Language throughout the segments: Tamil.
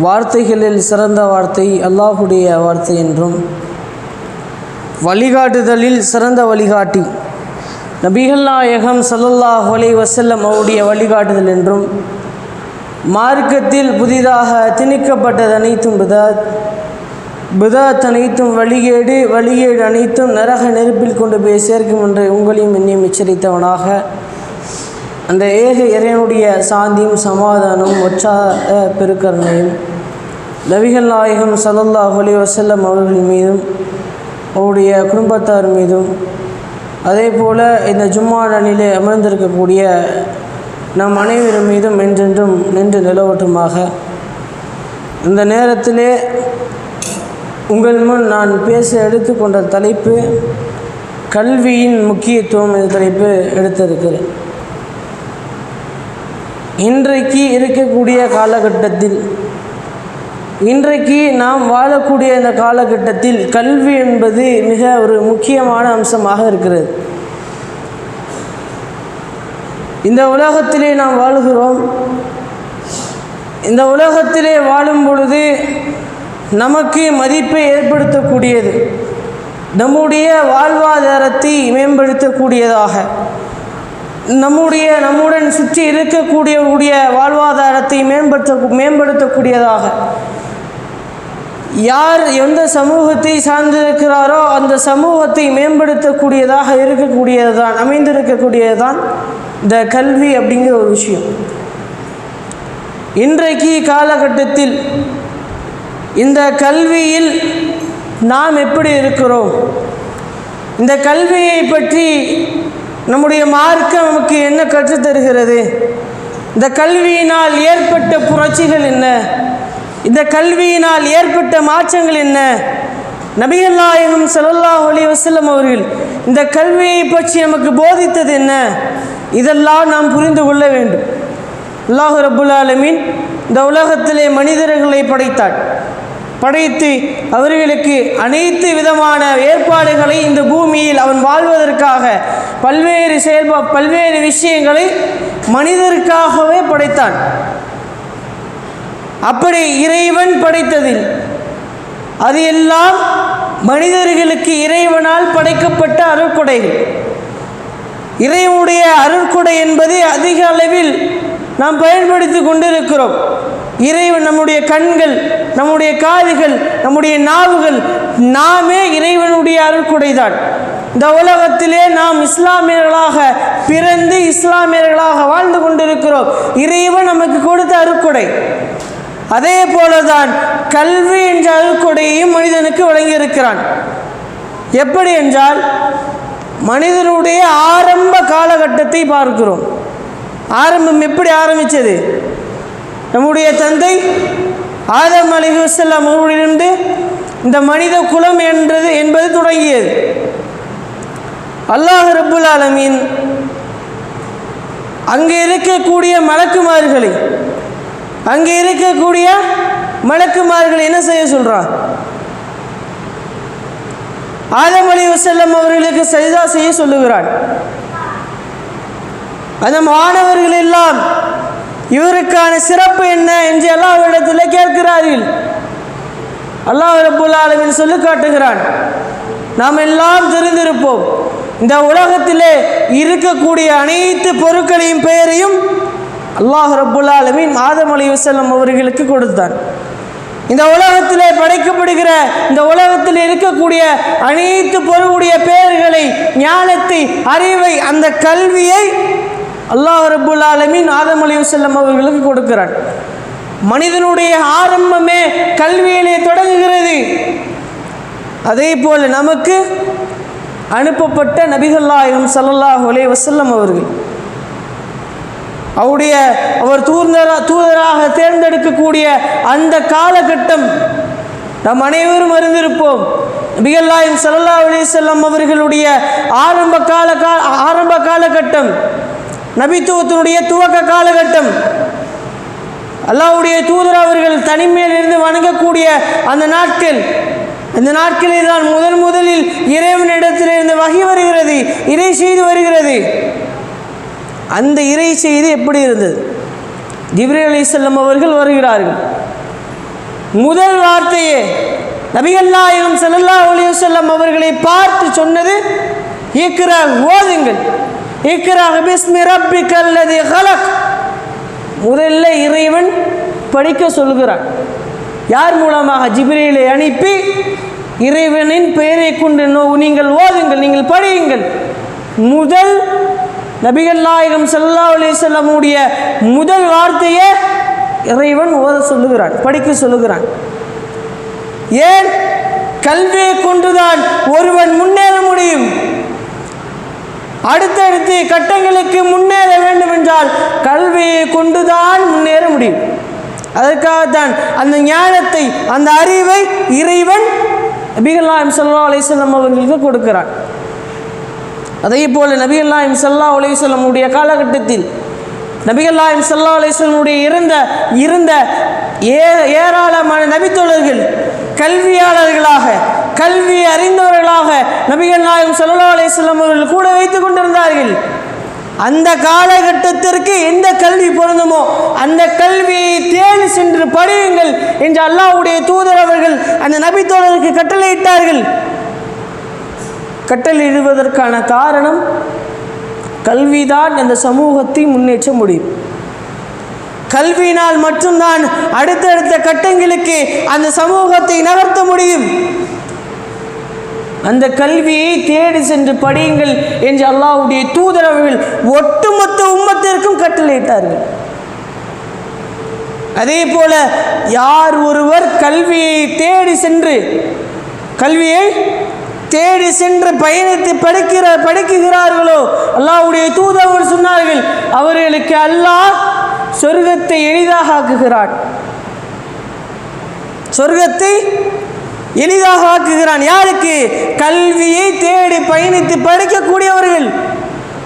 வார்த்தைகளில் சிறந்த வார்த்தை அல்லாஹுடைய வார்த்தை என்றும் வழிகாட்டுதலில் சிறந்த வழிகாட்டி நபிகள் நாயகம் ஸல்லல்லாஹு அலைஹி வசல்லம் அவருடைய வழிகாட்டுதல் என்றும் மார்க்கத்தில் புதிதாக திணிக்கப்பட்டது அனைத்தும் பிதாத் பிதாத் அனைத்தும் வழிகேடு வழிகேடு அனைத்தும் நரக நெருப்பில் கொண்டு போய் சேர்க்கும் என்று உங்களையும் என்னையும் எச்சரித்தவனாக அந்த ஏக இறைவனுடைய சாந்தியும் சமாதானமும் ஒற்றாத பெருக்கருணையும் நபிகள் நாயகம் ஸல்லல்லாஹு அலைஹி வஸல்லம் அவர்கள் மீதும் அவருடைய குடும்பத்தார் மீதும் அதே போல் இந்த ஜும்மா நாளிலே அமர்ந்திருக்கக்கூடிய நம் அனைவரும் மீதும் என்றென்றும் நின்று நிலவட்டுமாக. இந்த நேரத்திலே உங்கள் முன் நான் பேச எடுத்துக்கொண்ட தலைப்பு கல்வியின் முக்கியத்துவம் என்ற தலைப்பு எடுத்திருக்கிறேன். இன்றைக்கு இருக்கக்கூடிய காலகட்டத்தில் இன்றைக்கு நாம் வாழக்கூடிய இந்த காலகட்டத்தில் கல்வி என்பது மிக ஒரு முக்கியமான அம்சமாக இருக்கிறது. இந்த உலகத்திலே நாம் வாழுகிறோம். இந்த உலகத்திலே வாழும் பொழுது நமக்கு மதிப்பை ஏற்படுத்தக்கூடியது. நம்முடைய வாழ்வாதாரத்தை மேம்படுத்தக்கூடியதாக. நம்முடைய நம்முடன் சுற்றி இருக்கக்கூடிய வாழ்வாதாரத்தை மேம்படுத்த மேம்படுத்தக்கூடியதாக. யார் எந்த சமூகத்தை சார்ந்திருக்கிறாரோ அந்த சமூகத்தை மேம்படுத்தக்கூடியதாக இருக்கக்கூடியது தான் அமைந்திருக்கக்கூடியது தான் இந்த கல்வி அப்படிங்கிற ஒரு விஷயம். இன்றைக்கு காலகட்டத்தில் இந்த கல்வியில் நாம் எப்படி இருக்கிறோம்? இந்த கல்வியை பற்றி நம்முடைய மார்க்கம் நமக்கு என்ன கற்றுத்தருகிறது இந்த கல்வியினால் ஏற்பட்ட புரட்சிகள் என்ன? இந்த கல்வியினால் ஏற்பட்ட மாற்றங்கள் என்ன? நபிகள் நாயகம் ஸல்லல்லாஹு அலைஹி வசல்லம் அவர்கள் இந்த கல்வியை பற்றி நமக்கு போதித்தது என்ன? இதெல்லாம் நாம் புரிந்து கொள்ள வேண்டும். அல்லாஹு ரப்புல் ஆலமீன் இந்த உலகத்திலே மனிதர்களை படைத்தார். படைத்து அவர்களுக்கு அனைத்து விதமான ஏற்பாடுகளை இந்த பூமியில் அவன் வாழ்வதற்காக பல்வேறு செயல்பா பல்வேறு விஷயங்களை மனிதருக்காகவே படைத்தான். அப்படி இறைவன் படைத்ததில் அது எல்லாம் மனிதர்களுக்கு இறைவனால் படைக்கப்பட்ட அருட்கொடைகள் இறைவனுடைய அருட்கொடை என்பது அதிக அளவில் நாம் பயன்படுத்தி கொண்டிருக்கிறோம். இறைவன் நம்முடைய கண்கள் நம்முடைய காதுகள் நம்முடைய நாவுகள் நாமே இறைவனுடைய அருள்குடைதான். இந்த உலகத்திலே நாம் இஸ்லாமியர்களாக பிறந்து இஸ்லாமியர்களாக வாழ்ந்து கொண்டிருக்கிறோம். இறைவன் நமக்கு கொடுத்த அருக்குடை அதே போலதான் கல்வி என்ற அருக்குடையையும் மனிதனுக்கு வழங்கியிருக்கிறான். எப்படி என்றால் மனிதனுடைய ஆரம்ப காலகட்டத்தை பார்க்கிறோம். ஆரம்பம் எப்படி ஆரம்பித்தது நம்முடைய தந்தை ஆதம் அலிஹுசல்லாம் அவர்களிலிருந்து இந்த மனித குலம் என்றது என்பது தொடங்கியது. அல்லாஹ் ரபுல் ஆலமீன் அங்கே இருக்கக்கூடிய மலக்குமார்களை அங்கே இருக்கக்கூடிய மலக்குமார்களை என்ன செய்ய சொல்கிறார் ஆதம் அலி வசல்லம் அவர்களுக்கு சரிதா செய்ய சொல்லுகிறான் அந்த மாணவர்கள் எல்லாம் இவருக்கான சிறப்பு என்ன என்று அல்லாஹ்விடத்தில் கேட்கிறார்கள். அல்லாஹ் ரபுல் ஆலமின் சொல்லி காட்டுகிறான். நாம் எல்லாம் தெரிந்திருப்போம். இந்த உலகத்திலே இருக்கக்கூடிய அனைத்து பொருட்களையும் பெயரையும் அல்லாஹ் ரபுல் ஆலமின் ஆதம் அலி வசல்லம் அவர்களுக்கு கொடுத்தான். இந்த உலகத்திலே படைக்கப்படுகிற இந்த உலகத்தில் இருக்கக்கூடிய அனைத்து பொருளுடைய பெயர்களை ஞானத்தை அறிவை அந்த கல்வியை அல்லாஹ் ரபுல் ஆலமின் ஆதம் அலி வல்லம் அவர்களுக்கு கொடுக்கிறான். மனிதனுடைய ஆரம்பமே கல்வியிலே தொடங்குகிறது. அதே போல் நமக்கு அனுப்பப்பட்ட நபிகள்லாயும் சல்லல்லாஹ் அலே வசல்லம் அவர்கள். அவருடைய அவர் தூர்ந்தரா தூதராக தேர்ந்தெடுக்கக்கூடிய அந்த காலகட்டம் நம் அனைவரும் அறிந்திருப்போம். நபிகள்லாயும் ஸல்லல்லாஹு அலே செல்லம் அவர்களுடைய ஆரம்ப கால கால ஆரம்ப காலகட்டம் நபித்துவத்தினுடைய துவக்க காலகட்டம். அல்லாஹ்வுடைய தூதர் அவர்கள் தனிமையில் இருந்து வணங்கக்கூடிய அந்த நாட்கள். அந்த நாட்களில் தான் முதன் முதலில் இறைவனிடத்திலிருந்து வகி வருகிறது இறை செய்து வருகிறது. அந்த இறை செய்தி எப்படி இருந்தது? ஜிப்ரி அலிசல்லம் அவர்கள் வருகிறார்கள். முதல் வார்த்தையே நபிகள் நாயகம் ஸல்லல்லாஹு அலைஹி அவர்களை பார்த்து சொன்னது இயக்கிறார் ஓதுங்கள். இக்ரா பிஸ்மி ரப்பிக்கல் லதி ஹலக். முதல்ல இறைவன் படிக்க சொல்கிறான். யார் மூலமாக? ஜிப்ரீலை அனுப்பி இறைவனின் பெயரை கொண்டு நோ நீங்கள் ஓதுங்கள் நீங்கள் படியுங்கள். முதல் நபிகள் நாயகம் சல்லா அலி செல்லமுடைய முதல் வார்த்தையே இறைவன் ஓத சொல்லுகிறான் படிக்க சொல்லுகிறான். ஏன்? கல்வியை கொண்டுதான் ஒருவன் முன்னேற முடியும். அடுத்தடுத்து கட்டங்களுக்கு முன்னேற வேண்டும் என்றால் கல்வியை கொண்டுதான் முன்னேற முடியும். அதற்காகத்தான் அந்த ஞானத்தை அந்த அறிவை இறைவன் நபிகள் நாயம் சல்லா அலிஸ்லாம் அவர்களுக்கு கொடுக்கிறான். அதே போல நபிகள் நாயம் சல்லா உடைய காலகட்டத்தில் நபிகள் நாயம் சல்லா அலிஸ்லமுடைய இருந்த இருந்த ஏ ஏராளமான நபித்தோழர்கள் கல்வியாளர்களாக கல்வி அறிந்தவர்களாக நபிகள் நாயகம் சல்லா அலிஸ்லாம் அவர்கள் கூட வைத்துக் கொண்டிருந்தார்கள். அந்த காலகட்டத்திற்கு எந்த கல்வி பொருந்துமோ அந்த கல்வியை தேடி சென்று படியுங்கள் என்று அல்லாஹ்வுடைய தூதர் அவர்கள் அந்த நபித்தோழருக்கு கட்டளையிட்டார்கள். கட்டளையிடுவதற்கான காரணம் கல்விதான் அந்த சமூகத்தை முன்னேற்ற முடியும் கல்வியினால் மட்டும்தான் அடுத்தடுத்த கட்டங்களுக்கு அந்த சமூகத்தை நகர்த்த முடியும். அந்த கல்வியை தேடி சென்று படியுங்கள் என்று அல்லாஹுடைய தூதரவர்கள் ஒட்டுமொத்த உம்மத்திற்கும் கட்டளையிட்டார்கள். அதே போல யார் ஒருவர் கல்வியை தேடி சென்று கல்வியை தேடி சென்று பயணித்து படிக்கிற படிக்குகிறார்களோ அல்லாவுடைய தூதவர் சொன்னார்கள் அவர்களுக்கு அல்லாஹ் சொர்க்கத்தை எளிதாக ஆக்குகிறான் சொர்க்கத்தை எளிதாக ஆக்குகிறான். யாருக்கு? கல்வியை தேடி பயணித்து படிக்கக்கூடியவர்கள்.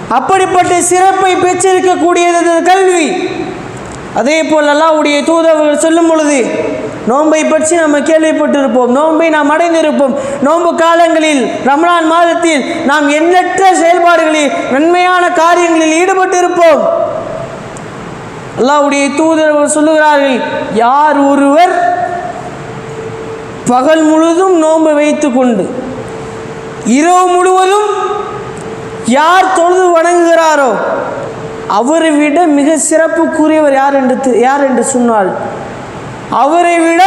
அப்படிப்பட்ட சிறப்பை பெற்றிருக்கக்கூடியது கல்வி. அதே போல் அல்லாவுடைய தூதவர்கள் சொல்லும் பொழுது நோன்பை பற்றி நம்ம கேள்விப்பட்டிருப்போம். நோன்பை நாம் அடைந்திருப்போம். நோன்பு காலங்களில் ரமணான் மாதத்தில் நாம் எண்ணற்ற செயல்பாடுகளில் நன்மையான காரியங்களில் ஈடுபட்டிருப்போம். அல்லாவுடைய தூதர்கள் சொல்லுகிறார்கள் யார் ஒருவர் பகல் முழுதும் நோன்பு வைத்து கொண்டு இரவு முழுவதும் யார் தொழுது வணங்குகிறாரோ அவரை விட மிக சிறப்புக்குரியவர் யார் என்று யார் என்று சொன்னால் அவரை விட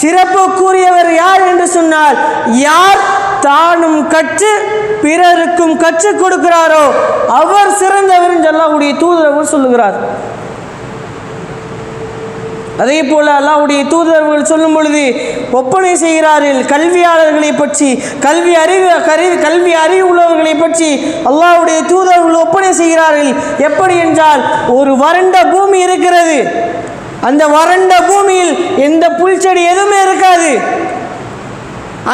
சிறப்புக்குரியவர் யார் என்று சொன்னால் யார் தானும் கற்று பிறருக்கும் கற்றுக் கொடுக்கிறாரோ அவர் சிறந்தவர் என்று அல்லாஹ்வுடைய தூதரவர் சொல்லுகிறார். அதே போல அல்லாவுடைய தூதர்கள் சொல்லும் பொழுது ஒப்பனை செய்கிறார்கள் கல்வியாளர்களை பற்றி கல்வி அறிவு கருவி கல்வி அறிவு உள்ளவர்களை பற்றி அல்லாவுடைய தூதர்கள் ஒப்பனை செய்கிறார்கள். எப்படி என்றால் ஒரு வறண்ட பூமி இருக்கிறது. அந்த வறண்ட பூமியில் எந்த புல்செடி எதுவுமே இருக்காது.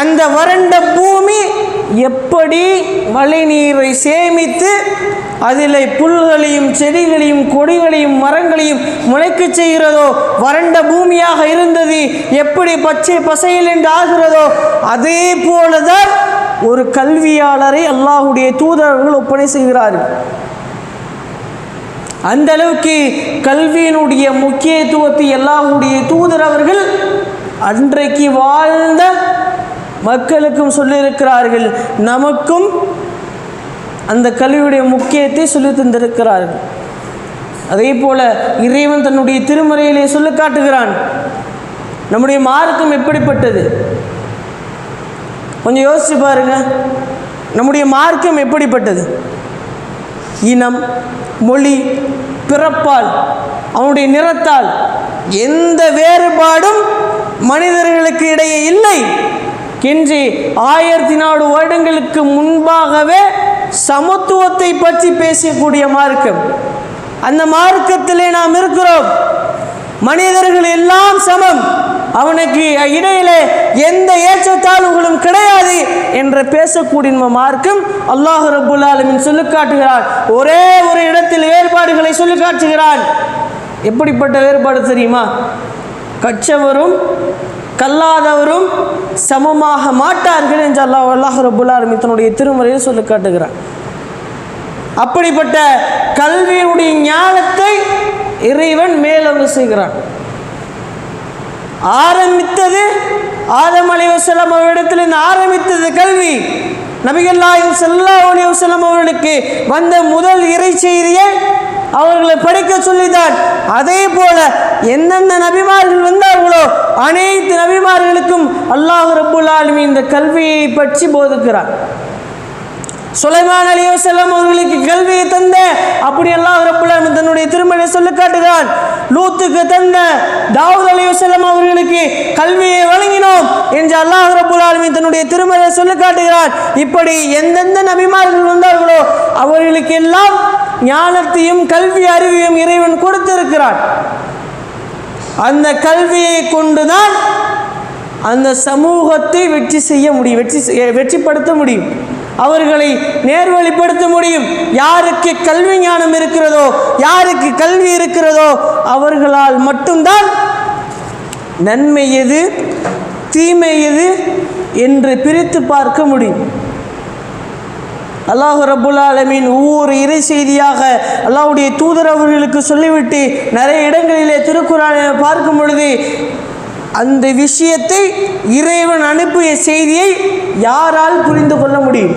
அந்த வறண்ட பூமி எப்படி மழை நீரை சேமித்து அதில் புல்களையும் செடிகளையும் கொடிகளையும் மரங்களையும் முளைக்கச் செய்கிறதோ வறண்ட பூமியாக இருந்தது எப்படி பச்சை பசையில் என்று ஆகிறதோ அதே போலதான் ஒரு கல்வியாளரை அல்லாஹுடைய தூதர்கள் ஒப்பனை செய்கிறார்கள். அந்த அளவுக்கு கல்வியினுடைய முக்கியத்துவத்தை எல்லாருடைய தூதர் அவர்கள் அன்றைக்கு வாழ்ந்த மக்களுக்கும் சொல்லியிருக்கிறார்கள். நமக்கும் அந்த கல்வியுடைய முக்கியத்தை சொல்லி தந்திருக்கிறார்கள். அதே போல இறைவன் தன்னுடைய திருமறையிலே சொல்லி காட்டுகிறான். நம்முடைய மார்க்கம் எப்படிப்பட்டது? கொஞ்சம் யோசிச்சு பாருங்க. நம்முடைய மார்க்கம் எப்படிப்பட்டது? இனம் மொழி பிறப்பால் அவனுடைய நிறத்தால் எந்த வேறுபாடும் மனிதர்களுக்கு இடையே இல்லை. இன்று ஆயிரத்தி நாலு வருடங்களுக்கு முன்பாகவே சமத்துவத்தை பற்றி பேசக்கூடிய மார்க்கம். அந்த மார்க்கத்திலே நாம் இருக்கிறோம். மனிதர்கள் எல்லாம் சமம். அவனுக்கு இடையிலே எந்த ஏற்றத்தாழ்வுகளும் கிடையாது என்று பேசக்கூடிய மார்க்கம் அல்லாஹ் ரபுல் ஆலமின் சொல்லி காட்டுகிறான். ஒரே ஒரு இடத்தில் வேறுபாடுகளை சொல்லி காட்டுகிறான். எப்படிப்பட்ட வேறுபாடு தெரியுமா? கச்சவரும் கல்லாதவரும் சமமாக மாட்டார்கள் என்று அல்லாஹ் அல்லாஹ் ரபுல் தன்னுடைய திருமறையில் சொல்லி காட்டுகிறான். அப்படிப்பட்ட கல்வியினுடைய ஞானத்தை இறைவன் மேலங்கு செய்கிறான். ஆரம்பித்தது ஆதம் அலைவசலம் அவரிடத்திலிருந்து ஆரம்பித்தது கல்வி. நபிகள்லாயும் நாயகம் ஸல்லல்லாஹு அலைஹி அவர்களுக்கு வந்த முதல் இறை செய்தியை அவர்களை படிக்க சொல்லிதான் அதே போல எந்தெந்த நபிமார்கள் வந்தார்களோ அனைத்து நபிமார்களுக்கும் அல்லாஹ் ரபுல்லாலுமே இந்த கல்வியை பற்றி போதுக்கிறார் சுலைமான் அலி வசல்லம் அவர்களுக்கு கல்வியை தந்த அப்படி அல்லாஹ் தன்னுடைய திருமணை சொல்லி காட்டுகிறான். லூத்துக்கு தந்த தாவூத் அலி வசல்லம் அவர்களுக்கு கல்வியை வழங்கினோம் என்று அல்லாஹ் ரப்புல் ஆலமீன் தன்னுடைய திருமணை சொல்லி காட்டுகிறான். இப்படி எந்தெந்த நபிமார்கள் வந்தார்களோ அவர்களுக்கு எல்லாம் ஞானத்தையும் கல்வி அறிவையும் இறைவன் கொடுத்திருக்கிறான். அந்த கல்வியை கொண்டுதான் அந்த சமூகத்தை வெற்றி செய்ய முடியும் வெற்றி வெற்றிப்படுத்த முடியும். அவர்களை நேர்வழிப்படுத்த முடியும். யாருக்கு கல்வி ஞானம் இருக்கிறதோ யாருக்கு கல்வி இருக்கிறதோ அவர்களால் மட்டும்தான் நன்மை எது தீமை எது என்று பிரித்து பார்க்க முடியும். அல்லாஹு ரபுல் ஆலமின் ஒவ்வொரு இறை செய்தியாக அல்லாஹுடைய தூதர் அவர்களுக்கு சொல்லிவிட்டு நிறைய இடங்களிலே திருக்குறளை பார்க்கும் பொழுது அந்த விஷயத்தை இறைவன் அனுப்பிய செய்தியை யாரால் புரிந்து கொள்ள முடியும்?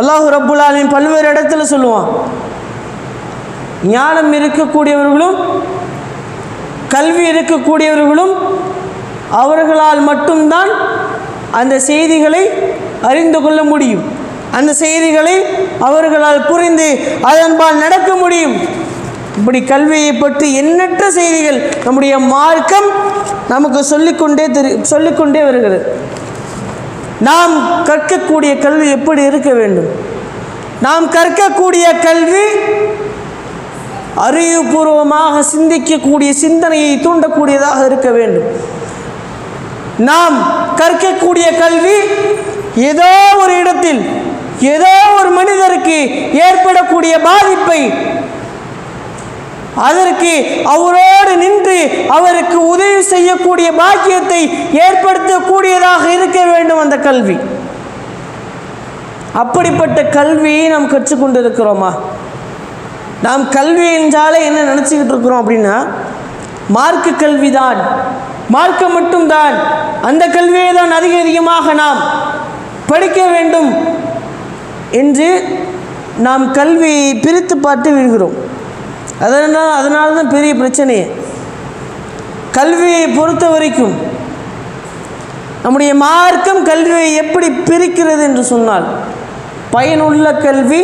அல்லாஹ் ரபுல்லாலின் பல்வேறு இடத்துல சொல்லுவான். ஞானம் இருக்கக்கூடியவர்களும் கல்வி இருக்கக்கூடியவர்களும் அவர்களால் மட்டும்தான் அந்த செய்திகளை அறிந்து கொள்ள முடியும். அந்த செய்திகளை அவர்களால் புரிந்து அதன்பால் நடக்க முடியும். இப்படி கல்வியை பற்றி எண்ணற்ற செய்திகள் நம்முடைய மார்க்கம் நமக்கு சொல்லிக்கொண்டே தெரி சொல்லிக்கொண்டே வருகிறது. நாம் கற்கக்கூடிய கல்வி எப்படி இருக்க வேண்டும்? நாம் கற்கக்கூடிய கல்வி அறிவுபூர்வமாக சிந்திக்கக்கூடிய சிந்தனையை தூண்டக்கூடியதாக இருக்க வேண்டும். நாம் கற்கக்கூடிய கல்வி ஏதோ ஒரு இடத்தில் ஏதோ ஒரு மனிதருக்கு ஏற்படக்கூடிய பாதிப்பை அதற்கு அவரோடு நின்று அவருக்கு உதவி செய்யக்கூடிய பாக்கியத்தை ஏற்படுத்தக்கூடியதாக இருக்க வேண்டும் அந்த கல்வி. அப்படிப்பட்ட கல்வியை நாம் கற்றுக்கொண்டு இருக்கிறோமா நாம் கல்வி என்றாலே என்ன நினச்சிக்கிட்டு இருக்கிறோம் அப்படின்னா மார்க்க கல்விதான். மார்க்கம் மட்டும்தான். அந்த கல்வியை தான் அதிக அதிகமாக நாம் படிக்க வேண்டும் என்று நாம் கல்வியை பிரித்து பார்த்து விடுகிறோம். அதனால் அதனால தான் பெரிய பிரச்சனையே. கல்வியை பொறுத்த வரைக்கும் நம்முடைய மார்க்கம் கல்வியை எப்படி பிரிக்கிறது என்று சொன்னால் பயனுள்ள கல்வி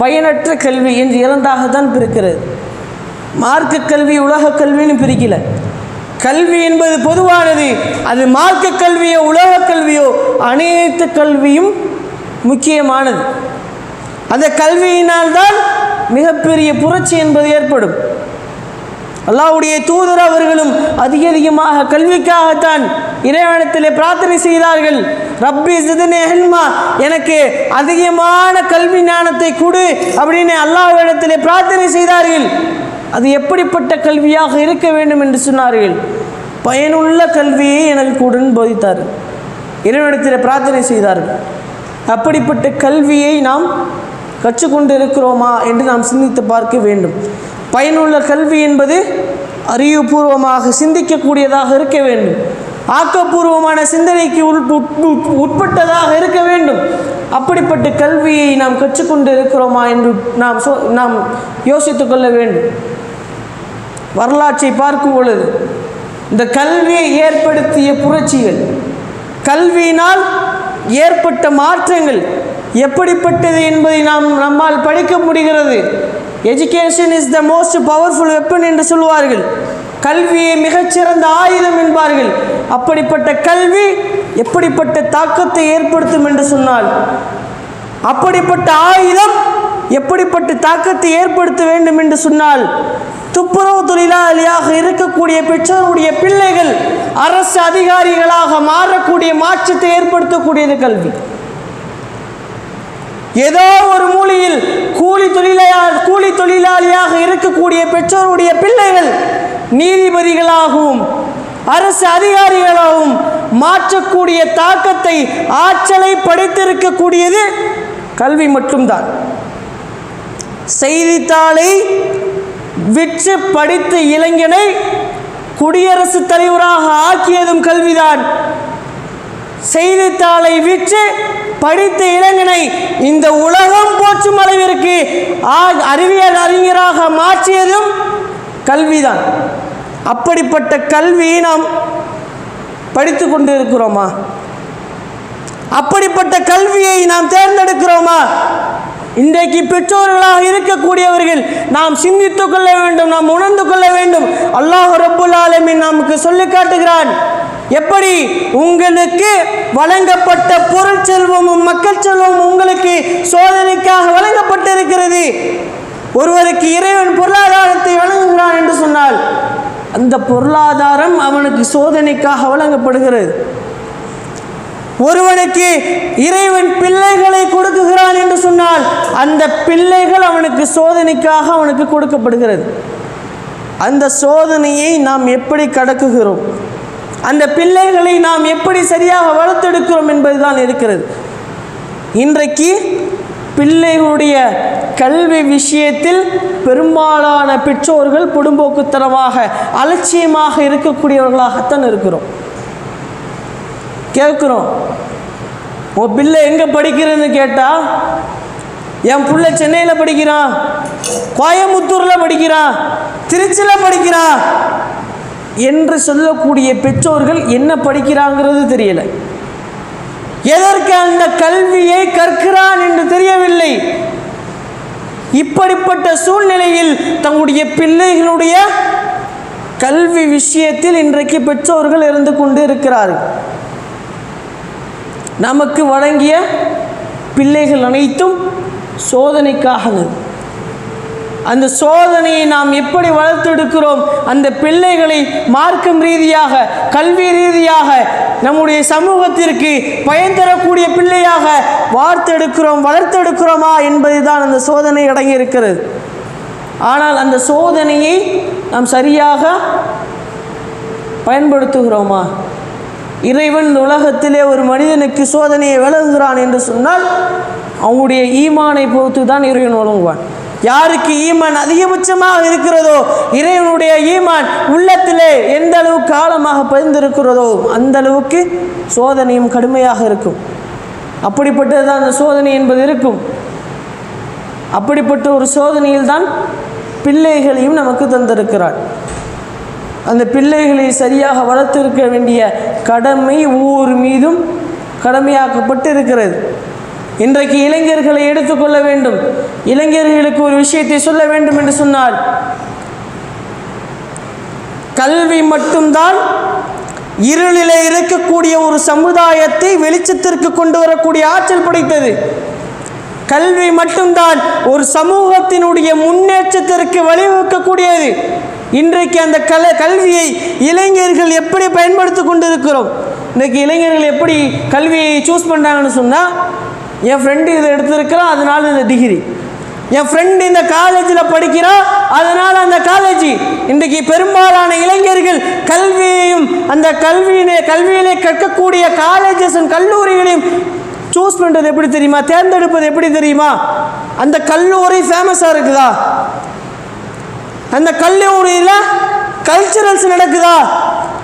பயனற்ற கல்வி என்று இரண்டாகத்தான் பிரிக்கிறது. மார்க்க கல்வி உலக கல்வின்னு பிரிக்கல. கல்வி என்பது பொதுவானது. அது மார்க்க கல்வியோ உலக கல்வியோ அனைத்து கல்வியும் முக்கியமானது. அந்த கல்வியினால்தான் மிகப்பெரிய புரட்சி என்பது ஏற்படும். அல்லாவுடைய தூதர் அவர்களும் அதிக அதிகமாக கல்விக்காகத்தான் இறைவனத்திலே பிரார்த்தனை செய்தார்கள். ரப்பி சிதனே ஹெல்மா எனக்கு அதிகமான கல்வி ஞானத்தை கொடு அப்படின்னு அல்லாஹ்விடத்திலே பிரார்த்தனை செய்தார்கள். அது எப்படிப்பட்ட கல்வியாக இருக்க வேண்டும் என்று சொன்னார்கள். பயனுள்ள கல்வியை எனக்கு கொடுன்னு போதித்தார் இறைவனிடத்தில் பிரார்த்தனை செய்தார்கள். அப்படிப்பட்ட கல்வியை நாம் கற்றுக்கொண்டு இருக்கிறோமா என்று நாம் சிந்தித்து பார்க்க வேண்டும். பயனுள்ள கல்வி என்பது அறிவுபூர்வமாக சிந்திக்கக்கூடியதாக இருக்க வேண்டும். ஆக்கப்பூர்வமான சிந்தனைக்கு உள் உட்- உட்- உட்பட்டதாக இருக்க வேண்டும். அப்படிப்பட்ட கல்வியை நாம் கற்றுக்கொண்டு இருக்கிறோமா என்று நாம் சொ நாம் யோசித்து கொள்ள வேண்டும். வரலாற்றை பார்க்கும் பொழுது இந்த கல்வியை ஏற்படுத்திய புரட்சிகள் கல்வியினால் ஏற்பட்ட மாற்றங்கள் எப்படிப்பட்டது என்பதை நாம் நம்மால் படிக்க முடிகிறது. Education is the most powerful weapon என்று சொல்வார்கள். கல்வியை மிகச்சிறந்த ஆயுதம் என்பார்கள். அப்படிப்பட்ட கல்வி எப்படிப்பட்ட தாக்கத்தை ஏற்படுத்தும் என்று சொன்னால் அப்படிப்பட்ட ஆயுதம் எப்படிப்பட்ட தாக்கத்தை ஏற்படுத்த வேண்டும் என்று சொன்னால் துப்புரவு தொழிலாளியாக இருக்கக்கூடிய பெற்றோருடைய பிள்ளைகள் அரசு அதிகாரிகளாக மாறக்கூடிய மாற்றத்தை ஏற்படுத்தக்கூடியது கல்வி. ஏதோ ஒரு மூலையில் கூலி தொழிலையா கூலி தொழிலாளியாக இருக்கக்கூடிய பெற்றோருடைய பிள்ளைகள் நீதிபதிகளாகவும் அரசு அதிகாரிகளாகவும் மாற்றக்கூடிய தாக்கத்தை ஆற்றலை படைத்திருக்கக்கூடியது கல்வி மட்டும்தான். செய்தித்தாளை விற்று படித்த இளைஞனை குடியரசுத் தலைவராக ஆக்கியதும் கல்விதான். செய்தித்தாளை விற்று படித்த இளைஞனை இந்த உலகம் போற்றும் அளவிற்கு ஆ- அறிவியல் அறிஞராக மாற்றியதும் கல்விதான். அப்படிப்பட்ட கல்வியை நாம் படித்து கொண்டு இருக்கிறோமா அப்படிப்பட்ட கல்வியை நாம் தேர்ந்தெடுக்கிறோமா? இன்றைக்கு பெற்றோர்களாக இருக்கக்கூடியவர்கள் நாம் சிந்தித்து கொள்ள வேண்டும் நாம் உணர்ந்து கொள்ள வேண்டும். அல்லாஹ் ரபுல் ஆலமின் நமக்கு சொல்லி காட்டுகிறான். எப்படி உங்களுக்கு வழங்கப்பட்ட பொருள் செல்வமும் மக்கள் செல்வமும் உங்களுக்கு சோதனைக்காக வழங்கப்பட்டிருக்கிறது? ஒருவருக்கு இறைவன் பொருளாதாரத்தை வழங்குகிறான் என்று சொன்னால் அந்த பொருளாதாரம் அவனுக்கு சோதனைக்காக வழங்கப்படுகிறது. ஒருவனுக்கு இறைவன் பிள்ளைகளை கொடுக்குகிறான் என்று சொன்னால் அந்த பிள்ளைகள் அவனுக்கு சோதனைக்காக அவனுக்கு கொடுக்கப்படுகிறது. அந்த சோதனையை நாம் எப்படி கடக்குகிறோம்? அந்த பிள்ளைகளை நாம் எப்படி சரியாக வளர்த்தெடுக்கிறோம் என்பதுதான் இருக்கிறது. இன்றைக்கு பிள்ளைகளுடைய கல்வி விஷயத்தில் பெரும்பாலான பெற்றோர்கள் புடும்போக்குத்தனமாக அலட்சியமாக இருக்கக்கூடியவர்களாகத்தான் இருக்கிறோம். கேட்குறோம் உன் பிள்ளை எங்கே படிக்கிறதுன்னு கேட்டால் என் பிள்ளை சென்னையில் படிக்கிறான் கோயமுத்தூரில் படிக்கிறான் திருச்சியில் படிக்கிறான் என்று சொல்லக்கூடிய பெற்றோர்கள் என்ன படிக்கிறாங்கிறது தெரியல. எதற்கு அந்த கல்வியை கற்கிறான் என்று தெரியவில்லை. இப்படிப்பட்ட சூழ்நிலையில் தங்களுடைய பிள்ளைகளுடைய கல்வி விஷயத்தில் இன்றைக்கு பெற்றோர்கள் இருந்து கொண்டு இருக்கிறார்கள். நமக்கு வழங்கிய பிள்ளைகள் அனைத்தும் சோதனைக்காகனது அந்த சோதனையை நாம் எப்படி வளர்த்தெடுக்கிறோம்? அந்த பிள்ளைகளை மார்க்கம் ரீதியாக கல்வி ரீதியாக நம்முடைய சமூகத்திற்கு பயன் தரக்கூடிய பிள்ளையாக வார்த்தெடுக்கிறோம் வளர்த்தெடுக்கிறோமா என்பதுதான் அந்த சோதனை அடங்கியிருக்கிறது ஆனால் அந்த சோதனையை நாம் சரியாக பயன்படுத்துகிறோமா? இறைவன் இந்த உலகத்திலே ஒரு மனிதனுக்கு சோதனையை விலகுகிறான் என்று சொன்னால் அவனுடைய ஈமானை பொறுத்து தான் இறைவன் வழங்குவான். யாருக்கு ஈமான் அதிகபட்சமாக இருக்கிறதோ இறைவனுடைய ஈமான் உள்ளத்திலே எந்த அளவு காலமாக பதிந்திருக்கிறதோ அந்த அளவுக்கு சோதனையும் கடுமையாக இருக்கும். அப்படிப்பட்டது தான் அந்த சோதனை என்பது இருக்கும். அப்படிப்பட்ட ஒரு சோதனையில் தான் பிள்ளைகளையும் நமக்கு தந்திருக்கிறார் அந்த பிள்ளைகளை சரியாக வளர்த்திருக்க வேண்டிய கடமை ஒவ்வொரு மீதும் கடமையாக்கப்பட்டு இருக்கிறது இன்றைக்கு இளைஞர்களை எடுத்துக்கொள்ள வேண்டும். இளைஞர்களுக்கு ஒரு விஷயத்தை சொல்ல வேண்டும் என்று சொன்னால் கல்வி மட்டும்தான் இருளிலே இருக்கக்கூடிய ஒரு சமுதாயத்தை வெளிச்சத்திற்கு கொண்டு வரக்கூடிய ஆற்றல் படைத்தது. கல்வி மட்டும்தான் ஒரு சமூகத்தினுடைய முன்னேற்றத்திற்கு வழிவகுக்கக்கூடியது. இன்றைக்கு அந்த கல கல்வியை இளைஞர்கள் எப்படி பயன்படுத்தி கொண்டு இருக்கிறோம் இன்றைக்கு இளைஞர்கள் எப்படி கல்வியை சூஸ் பண்ணுறாங்கன்னு சொன்னால் என் ஃப்ரெண்டு இதை எடுத்திருக்கிறான் அதனால இந்த டிகிரி என் ஃப்ரெண்டு இந்த காலேஜில் படிக்கிறான் அதனால் அந்த காலேஜ் இன்றைக்கு பெரும்பாலான இளைஞர்கள் கல்வியையும் அந்த கல்வியிலே கல்வியிலே கற்கக்கூடிய காலேஜஸ் கல்லூரிகளையும் சூஸ் பண்ணுறது எப்படி தெரியுமா? தேர்ந்தெடுப்பது எப்படி தெரியுமா? அந்த கல்லூரி ஃபேமஸாக இருக்குதா? அந்த கல்லூரியில் கல்ச்சுரல்ஸ் நடக்குதா?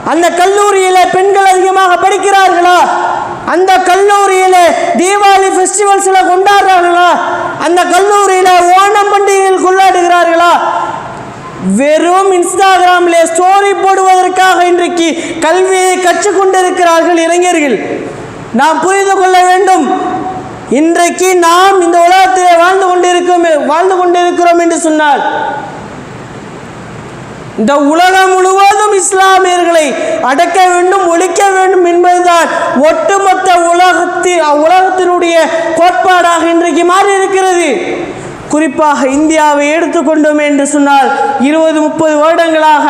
அந்த கல்லூரியில் பெண்கள் அதிகமாக படிக்கிறார்களா? அந்த கல்லூரியில் தீபாவளி ஃபெஸ்டிவல்ஸில் கொண்டாடுறாங்களா அந்த கல்லூரியில் ஓணம் பண்டிகையில் கொண்டாடுகிறார்களா? வெறும் இன்ஸ்டாகிராமில் ஸ்டோரி போடுவதற்காக இன்றைக்கு கல்வியை கற்றுக்கொண்டிருக்கிறார்கள் இளைஞர்கள். நாம் புரிந்து கொள்ள வேண்டும். இன்றைக்கு நாம் இந்த உலகத்தில் வாழ்ந்து கொண்டிருக்கோம் வாழ்ந்து கொண்டிருக்கிறோம் என்று சொன்னால் இந்த உலகம் முழுவதும் இஸ்லாமியர்களை அடக்க வேண்டும் ஒழிக்க வேண்டும் என்பதுதான் ஒட்டுமொத்த உலகத்தில் உலகத்தினுடைய கோட்பாடாக இன்றைக்கு மாறி இருக்கிறது. குறிப்பாக இந்தியாவை எடுத்துக்கொண்டோம் என்று சொன்னால் இருபது முப்பது வருடங்களாக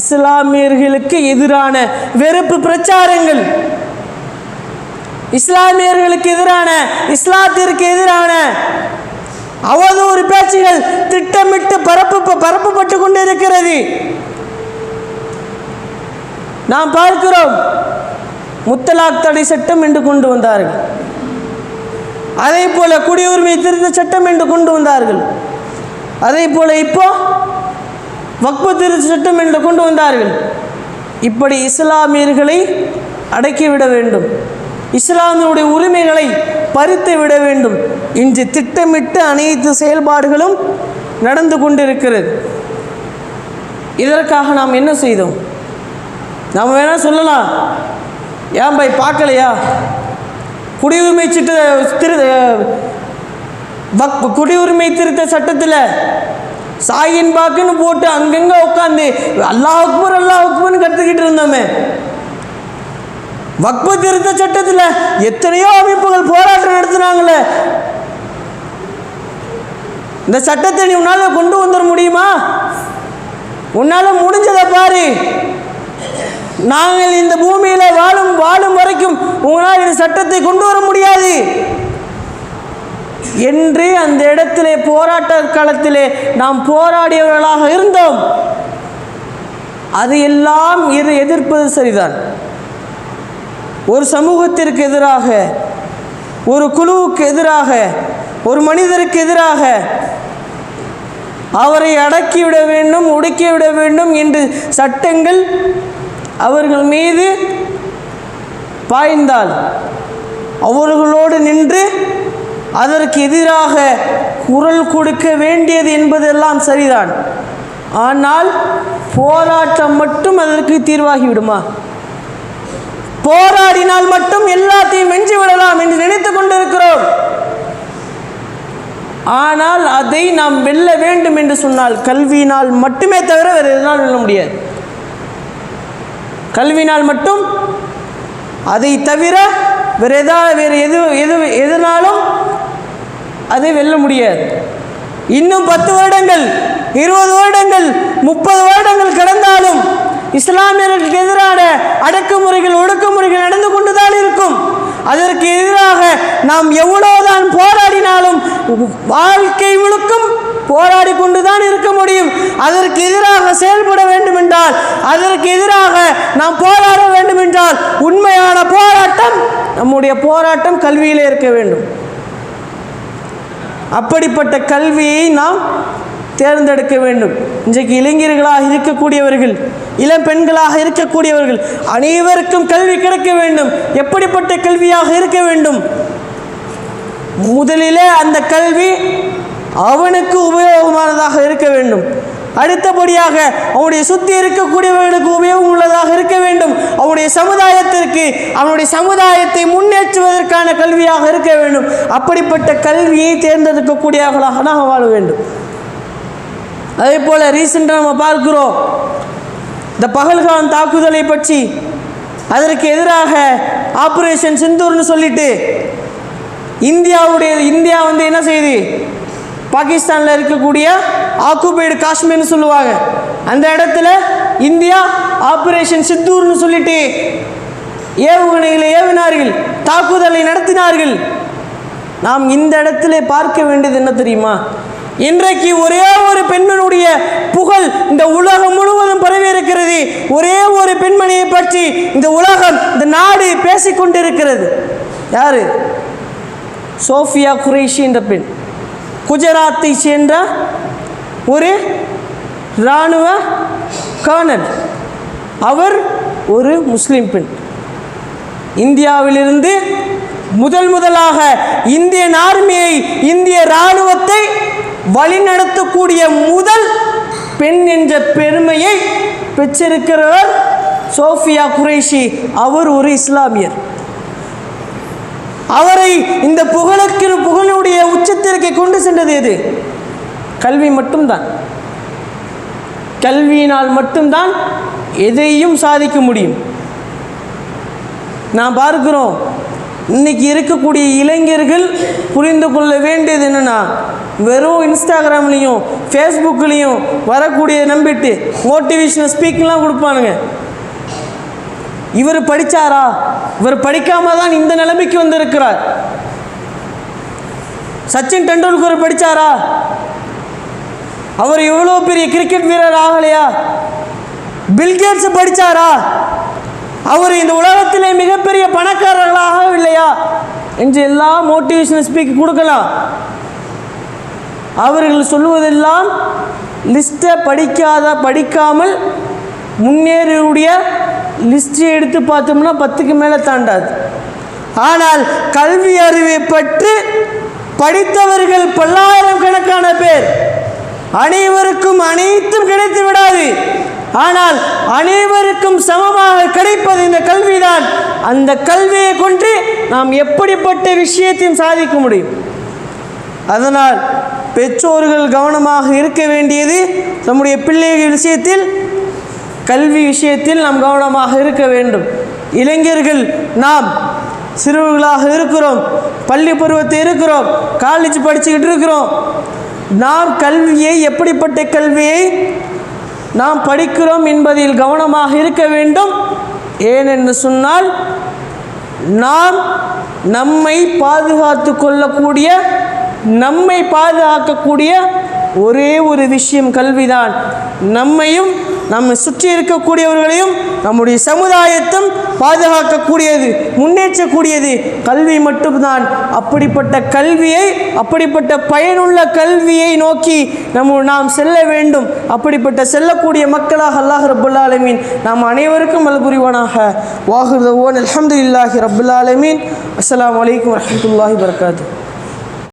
இஸ்லாமியர்களுக்கு எதிரான வெறுப்பு பிரச்சாரங்கள். இஸ்லாமியர்களுக்கு எதிரான இஸ்லாத்திற்கு எதிரான அவதூறு பேச்சுகள் திட்டமிட்டு பரப்பு பரப்பப்பட்டு கொண்டிருக்கிறது. நாம் பார்க்கிறோம் முத்தலாக் தடை சட்டம் என்று கொண்டு வந்தார்கள். அதே போல குடியுரிமை திருத்த சட்டம் என்று கொண்டு வந்தார்கள். அதே போல இப்போ வக்பு திருத்த சட்டம் என்று கொண்டு வந்தார்கள். இப்படி இஸ்லாமியர்களை அடக்கிவிட வேண்டும். இஸ்லாமியருடைய உரிமைகளை பறித்து விட வேண்டும். இன்று திட்டமிட்டு அனைத்து செயல்பாடுகளும் நடந்து கொண்டிருக்கிறது. இதற்காக நாம் என்ன செய்தோம்? நாம் வேணால் சொல்லலாம். ஏன் பை பார்க்கலையா? குடியுரிமை சிட்டு திரு குடியுரிமை திருத்த சட்டத்தில் சாயின் பாக்குன்னு போட்டு அங்கங்கே உட்காந்து அல்லாஹ் அக்பர் அல்லாஹ் அக்பர்னு கற்றுக்கிட்டு இருந்தோமே. வக்பு திருத்த சட்டத்தில் எத்தனையோ அமைப்புகள் போராட்டம் நடத்தினாங்களே இந்த சட்டத்தை நீ உன்னால் கொண்டு வந்துட முடியுமா? உன்னால் முடிஞ்சதை பாரு. நாங்கள் இந்த பூமியில் வாழும் வாழும் வரைக்கும் உங்களால் இந்த சட்டத்தை கொண்டு வர முடியாது. என்று அந்த இடத்திலே போராட்ட காலத்திலே நாம் போராடியவர்களாக இருந்தோம். அது எல்லாம் எதிர்ப்பது சரிதான். ஒரு சமூகத்திற்கு எதிராக ஒரு குழுவுக்கு எதிராக ஒரு மனிதருக்கு எதிராக அவரை அடக்கிவிட வேண்டும் ஒடுக்கிவிட வேண்டும் என்று சட்டங்கள் அவர்கள் மீது பாய்ந்தால் அவர்களோடு நின்று அதற்கு எதிராக குரல் கொடுக்க வேண்டியது என்பதெல்லாம் சரிதான். ஆனால் போராட்டம் மட்டும் அதற்கு தீர்வாகிவிடுமா? போராடினால் மட்டும் எல்லாத்தையும் வென்று விடலாம் என்று நினைத்துக் கொண்டிருக்கிறோம். ஆனால் அதை நாம் வெல்ல வேண்டும் என்று சொன்னால் கல்வியினால் மட்டுமே தவிர வேறு எதனால் வெல்ல முடியாது. கல்வினால் மட்டும் அதை தவிர வேறு எதா வேறு எது எது எதனாலும் அதை வெல்ல முடியாது. இன்னும் பத்து வருடங்கள் இருபது வருடங்கள் முப்பது வருடங்கள் கடந்தாலும் இஸ்லாமியர்களுக்கு எதிரான அடக்குமுறைகள் ஒடுக்குமுறைகள் நடந்து கொண்டுதான் இருக்கும். அதற்கு எதிராக நாம் எவ்வளவுதான் போராடினாலும் வாழ்க்கை முழுக்கும் போராடி கொண்டுதான் இருக்க முடியும். அதற்கு எதிராக செயல்பட வேண்டும் என்றால் அதற்கு எதிராக நாம் போராட வேண்டும் என்றால் உண்மையான போராட்டம் நம்முடைய போராட்டம் கல்வியிலே இருக்க வேண்டும். அப்படிப்பட்ட கல்வியை நாம் தேர்ந்தெடுக்க வேண்டும். இன்றைக்கு இளைஞர்களாக இருக்கக்கூடியவர்கள் இளம் பெண்களாக இருக்கக்கூடியவர்கள் அனைவருக்கும் கல்வி கிடைக்க வேண்டும். எப்படிப்பட்ட கல்வியாக இருக்க வேண்டும்? முதலிலே அந்த கல்வி அவனுக்கு உபயோகமானதாக இருக்க வேண்டும். அடுத்தபடியாக அவனுடைய சுற்றி இருக்கக்கூடியவர்களுக்கு உபயோகம் உள்ளதாக இருக்க வேண்டும். அவனுடைய சமுதாயத்திற்கு அவனுடைய சமுதாயத்தை முன்னேற்றுவதற்கான கல்வியாக இருக்க வேண்டும். அப்படிப்பட்ட கல்வியை தேர்ந்தெடுக்கக்கூடியவர்களாக நாம் வாழ வேண்டும். அதே போல் ரீசெண்டாக நம்ம பார்க்கிறோம். இந்த பகல்கான் தாக்குதலை பற்றி அதற்கு எதிராக ஆப்ரேஷன் சிந்தூர்னு சொல்லிட்டு இந்தியாவுடைய இந்தியா வந்து என்ன செய்யுது பாகிஸ்தானில் இருக்கக்கூடிய ஆக்குபைடு காஷ்மீர்னு சொல்லுவாங்க. அந்த இடத்துல இந்தியா ஆப்ரேஷன் சித்தூர்னு சொல்லிட்டு ஏவுகணைகளை ஏவினார்கள் தாக்குதலை நடத்தினார்கள். நாம் இந்த இடத்துல பார்க்க வேண்டியது என்ன தெரியுமா? இன்றைக்கு ஒரே ஒரு பெண்மனுடைய புகழ் இந்த உலகம் முழுவதும் பரவி இருக்கிறது ஒரே ஒரு பெண்மணியை பற்றி இந்த உலகம் இந்த நாடு பேசிக்கொண்டிருக்கிறது. யாரு? சோஃபியா குரேஷி என்ற பெண். குஜராத்தை சேர்ந்த ஒரு இராணுவ கர்னல். அவர் ஒரு முஸ்லீம் பெண். இந்தியாவிலிருந்து முதல் முதலாக இந்தியன் ஆர்மியை இந்திய இராணுவத்தை வழிநடத்தக்கூடிய முதல் பெண் என்ற பெருமையை பெற்றிருக்கிறவர் சோஃபியா குரேஷி. அவர் ஒரு இஸ்லாமியர். அவரை இந்த புகழுக்கு புகழுடைய உச்சத்திற்கு கொண்டு சென்றது எது? கல்வி மட்டும்தான். கல்வியினால் மட்டும்தான் எதையும் சாதிக்க முடியும். நான் பார்க்கிறோம் இன்னைக்கு இருக்கக்கூடிய இளைஞர்கள் புரிந்து கொள்ள வேண்டியது என்னென்னா வெறும் இன்ஸ்டாகிராம்லேயும் ஃபேஸ்புக்லேயும் வரக்கூடிய நம்பிட்டு மோட்டிவேஷனல் ஸ்பீக்கெலாம் கொடுப்பானுங்க. இவர் படித்தாரா இவர் படிக்காம தான் இந்த நிலைமைக்கு வந்திருக்கிறார். சச்சின் டெண்டுல்கர் படித்தாரா அவர் எவ்வளோ பெரிய கிரிக்கெட் வீரர் ஆகலையா? பில்கேட்ஸ் படித்தாரா அவர் இந்த உலகத்திலே மிகப்பெரிய பணக்காரர்களாக இல்லையா என்று எல்லா மோட்டிவேஷனல் ஸ்பீக் கொடுக்கலாம். அவர்கள் சொல்லுவதெல்லாம் லிஸ்ட்டை படிக்காத படிக்காமல் முன்னேறியுடைய லிஸ்ட்டை எடுத்து பார்த்தோம்னா பத்துக்கு மேலே தாண்டாது. ஆனால் கல்வி அறிவை பற்றி படித்தவர்கள் பல்லாயிரம் கணக்கான பேர். அனைவருக்கும் அனைத்தும் கிடைத்து விடாது. ஆனால் அனைவருக்கும் சமமாக கிடைப்பது இந்த கல்விதான். அந்த கல்வியை கொண்டு நாம் எப்படிப்பட்ட விஷயத்தையும் சாதிக்க முடியும்? அதனால் பெற்றோர்கள் கவனமாக இருக்க வேண்டியது நம்முடைய பிள்ளைகள் விஷயத்தில் கல்வி விஷயத்தில் நாம் கவனமாக இருக்க வேண்டும். இளைஞர்கள் நாம் சிறுவர்களாக இருக்கிறோம் பள்ளி பருவத்தை இருக்கிறோம் காலேஜ் படிச்சுக்கிட்டு இருக்கிறோம். நாம் கல்வியை எப்படிப்பட்ட கல்வியை நாம் படிக்கிறோம் என்பதில் கவனமாக இருக்க வேண்டும். ஏனென்று சொன்னால் நாம் நம்மை பாதுகாத்து கொள்ளக்கூடிய நம்மை பாதுகாக்கக்கூடிய ஒரே ஒரு விஷயம் கல்விதான். நம்மையும் நம்மை சுற்றி இருக்கக்கூடியவர்களையும் நம்முடைய சமுதாயத்தும் பாதுகாக்கக்கூடியது முன்னேற்றக்கூடியது கல்வி மட்டும்தான். அப்படிப்பட்ட கல்வியை அப்படிப்பட்ட பயனுள்ள கல்வியை நோக்கி நம்ம நாம் செல்ல வேண்டும். அப்படிப்பட்ட செல்லக்கூடிய மக்களாக அல்லாஹ் ரபுல்லாலமீன் நாம் அனைவருக்கும் அல் புரிவானாக வாகுதவோன் அல்ஹம்துலில்லாஹி இல்லாஹி ஆலமீன். அஸ்ஸலாமு அலைக்கும் வரஹ்மத்துல்லாஹி வரகாத்து